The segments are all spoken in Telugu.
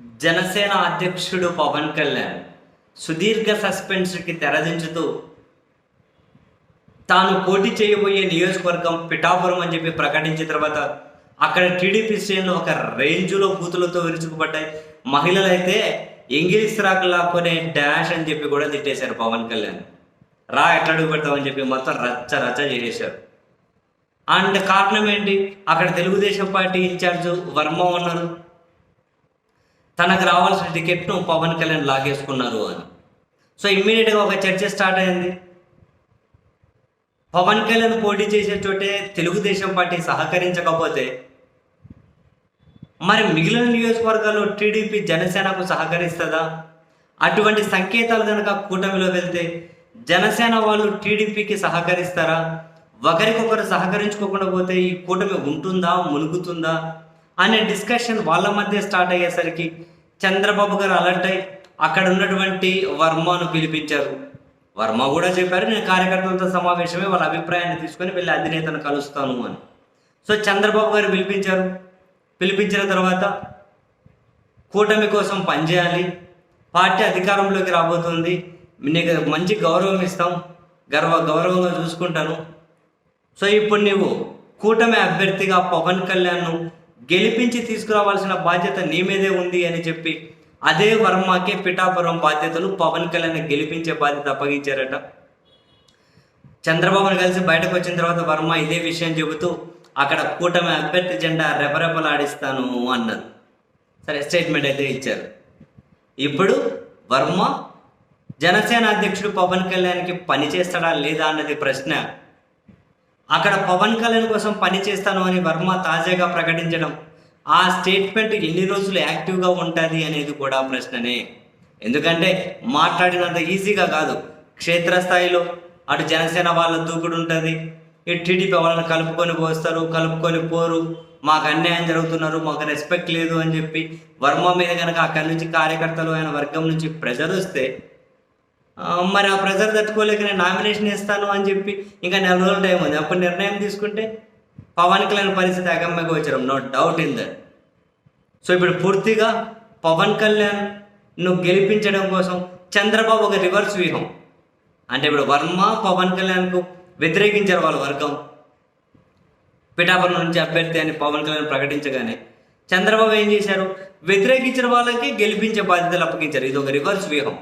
జనసేన అధ్యక్షుడు పవన్ కళ్యాణ్ సుదీర్ఘ సస్పెన్స్కి తెరదించుతూ తాను పోటీ చేయబోయే నియోజకవర్గం పిఠాపురం అని చెప్పి ప్రకటించిన తర్వాత అక్కడ టీడీపీ శ్రేణులు ఒక రేంజ్లో బూతులతో విరుచుకుపడ్డాయి. మహిళలు అయితే ఇంగ్లీష్ రాకు లాక్కునే డాష్ అని చెప్పి కూడా తిట్టేశారు పవన్ కళ్యాణ్. రా ఎట్లా అడుగు పెడతామని చెప్పి మొత్తం రచ్చ రచ్చ చేసేశారు. అండ్ కారణం ఏంటి? అక్కడ తెలుగుదేశం పార్టీ ఇన్ఛార్జ్ వర్మ ఉన్నారు. తనకు రావాల్సిన టికెట్ను పవన్ కళ్యాణ్ లాగేసుకున్నారు అని. సో ఇమ్మీడియట్గా ఒక చర్చ స్టార్ట్ అయింది. పవన్ కళ్యాణ్ పోటీ చేసే చోటే తెలుగుదేశం పార్టీ సహకరించకపోతే మరి మిగిలిన నియోజకవర్గాల్లో టీడీపీ జనసేనకు సహకరిస్తుందా? అటువంటి సంకేతాలు కనుక కూటమిలో వెళ్తే జనసేన వాళ్ళు టీడీపీకి సహకరిస్తారా? ఒకరికొకరు సహకరించుకోకుండా పోతే ఈ కూటమి ఉంటుందా మునుగుతుందా? అనే డిస్కషన్ వాళ్ళ మధ్య స్టార్ట్ అయ్యేసరికి చంద్రబాబు గారు అలర్ట్ అయ్యి అక్కడ ఉన్నటువంటి వర్మను పిలిపించారు. వర్మ కూడా చెప్పారు నేను కార్యకర్తలతో సమావేశమే వాళ్ళ అభిప్రాయాన్ని తీసుకొని వెళ్ళి అధినేతను కలుస్తాను అని. సో చంద్రబాబు గారు పిలిపించారు. పిలిపించిన తర్వాత కూటమి కోసం పనిచేయాలి పార్టీ అధికారంలోకి రాబోతుంది. నీకు మంచి గౌరవం ఇస్తాం. గర్వ గౌరవంగా చూసుకుంటాను. సో ఇప్పుడు నీవు కూటమి అభ్యర్థిగా పవన్ కళ్యాణ్ను గెలిపించి తీసుకురావాల్సిన బాధ్యత నీ మీదే ఉంది అని చెప్పి అదే వర్మకే పిఠాపురం బాధ్యతలు పవన్ కళ్యాణ్ గెలిపించే బాధ్యత అప్పగించారట. చంద్రబాబును కలిసి బయటకు వచ్చిన తర్వాత వర్మ ఇదే విషయం చెబుతూ అక్కడ కూటమి అభ్యర్థి జెండా రెపరెపలాడిస్తాను అన్నారు సరే స్టేట్మెంట్ అయితే ఇచ్చారు. ఇప్పుడు వర్మ జనసేన అధ్యక్షుడు పవన్ కళ్యాణ్కి పని చేస్తాడా లేదా అన్నది ప్రశ్న. అక్కడ పవన్ కళ్యాణ్ కోసం పని చేస్తాను అని వర్మ తాజాగా ప్రకటించడం ఆ స్టేట్మెంట్ ఎన్ని రోజులు యాక్టివ్గా ఉంటుంది అనేది కూడా ప్రశ్ననే. ఎందుకంటే మాట్లాడినంత ఈజీగా కాదు క్షేత్రస్థాయిలో అటు జనసేన వాళ్ళ దూకుడు ఉంటుంది ఇటు టీడీపీ వాళ్ళని కలుపుకొని పోస్తారు కలుపుకొని పోరు మాకు అన్యాయం జరుగుతున్నారు మాకు రెస్పెక్ట్ లేదు అని చెప్పి వర్మ మీద కనుక అక్కడి నుంచి కార్యకర్తలు ఆయన వర్గం నుంచి ప్రెజర్ వస్తే మరి ఆ ప్రెజర్ తట్టుకోలేక నేను నామినేషన్ ఇస్తాను అని చెప్పి ఇంకా నెల రోజుల టైం ఉంది. అప్పుడు నిర్ణయం తీసుకుంటే పవన్ కళ్యాణ్ పరిస్థితి అగమ్యగా వచ్చారు. No doubt in that so ఇప్పుడు పూర్తిగా పవన్ కళ్యాణ్ను గెలిపించడం కోసం చంద్రబాబు ఒక రివర్స్ వ్యూహం. అంటే ఇప్పుడు వర్మ పవన్ కళ్యాణ్కు వ్యతిరేకించారు వాళ్ళ వర్గం. పిఠాపురం నుంచి అభ్యర్థి అని పవన్ కళ్యాణ్ ప్రకటించగానే చంద్రబాబు ఏం చేశారు? వ్యతిరేకించిన వాళ్ళకి గెలిపించే బాధ్యతలు అప్పగించారు. ఇది ఒక రివర్స్ వ్యూహం.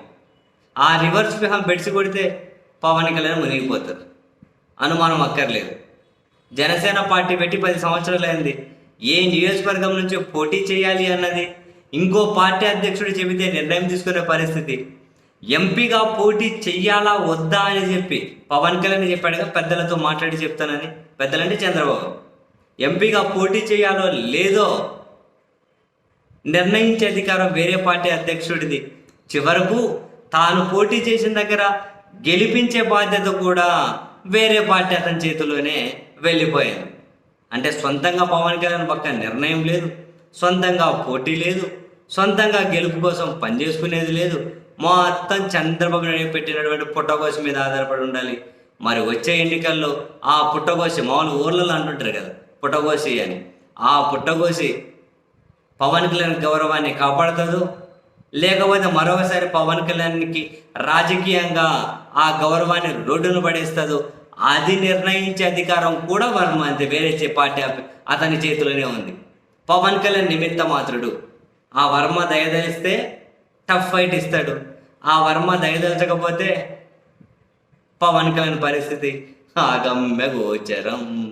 ఆ రివర్స్ వ్యూహం బెడ్సి కొడితే పవన్ కళ్యాణ్ మునిగిపోతారు అనుమానం అక్కర్లేదు. జనసేన పార్టీ పెట్టి పది సంవత్సరాలు అయింది. ఏ నియోజకవర్గం నుంచి పోటీ చేయాలి అన్నది ఇంకో పార్టీ అధ్యక్షుడు చెబితే నిర్ణయం తీసుకునే పరిస్థితి. ఎంపీగా పోటీ చెయ్యాలా వద్దా అని చెప్పి పవన్ కళ్యాణ్ చెప్పాడుగా పెద్దలతో మాట్లాడి చెప్తానని. పెద్దలంటే చంద్రబాబు. ఎంపీగా పోటీ చేయాలో లేదో నిర్ణయించే అధికారం వేరే పార్టీ అధ్యక్షుడిది. చివరకు తాను పోటీ చేసిన దగ్గర గెలిపించే బాధ్యత కూడా వేరే పార్టీ అతని చేతిలోనే వెళ్ళిపోయింది అంటే సొంతంగా పవన్ కళ్యాణ్ పక్క నిర్ణయం లేదు. సొంతంగా పోటీ లేదు. సొంతంగా గెలుపు కోసం పనిచేసుకునేది లేదు. మొత్తం చంద్రబాబు నాయుడు పెట్టినటువంటి పుట్టగోసి మీద ఆధారపడి ఉండాలి. మరి వచ్చే ఎన్నికల్లో ఆ పుట్టగోసి మామూలు ఊర్లలో అంటుంటారు కదా పుట్టగోసి అని. ఆ పుట్టగోసి పవన్ కళ్యాణ్ గౌరవాన్ని కాపాడుతుందో లేకపోతే మరొకసారి పవన్ కళ్యాణ్కి రాజకీయంగా ఆ గౌరవాన్ని రోడ్డును పడేస్తుందో అది నిర్ణయించే అధికారం కూడా వర్మ అంతే. వేరే పార్టీ అతని చేతిలోనే ఉంది. పవన్ కళ్యాణ్ నిమిత్త మాత్రుడు. ఆ వర్మ దయదలిస్తే టఫ్ ఫైట్ ఇస్తాడు. ఆ వర్మ దయదలచకపోతే పవన్ కళ్యాణ్ పరిస్థితి ఆగమ్య గోచరం.